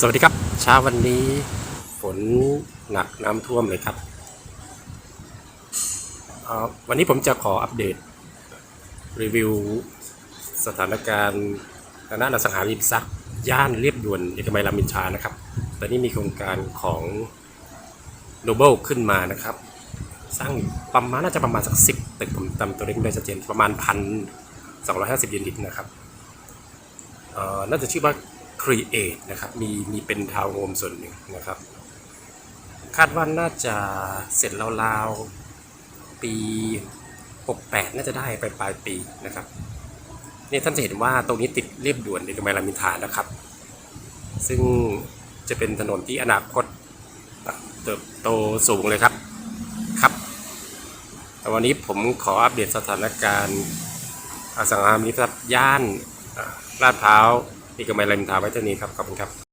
สวัสดีครับเช้าวันนี้ฝนหนักน้ำท่วมเลยครับ วันนี้ผมจะขออัปเดต รีวิวสถานการณ์ทางด้านอสังหาริมทรัพย์ย่านเรียบด่วนเอกมัยรามอินทรานะครับ ตอนนี้มีโครงการของโนเบิลขึ้นมานะครับ สร้างประมาณน่าจะประมาณสักสิบตึกผมจำตัวเลขไม่ได้ชัดเจนประมาณพันสองร้อยห้าสิบยูนิตนะครับน่าจะชื่อว่า Create นะครับ มีมีเป็นทาวน์โฮมส่วนหนึ่งนะครับ คาดว่าน่าจะเสร็จราวๆ ปี 68 น่าจะได้ไปปลายปีนะครับนี่ท่านจะเห็นว่าตรงนี้ติดเรียบด่วนในกมัยรามอินทานะครับ ซึ่งจะเป็นถนนที่อนาคตเติบโตสูงเลยครับครับ แต่วันนี้ผมขออัปเดตสถานการณ์อสังหาริมทรัพย์ย่านลาดพร้าว พี่กมัยรามอินทาไว้เท่านี้ครับ ขอบคุณครับ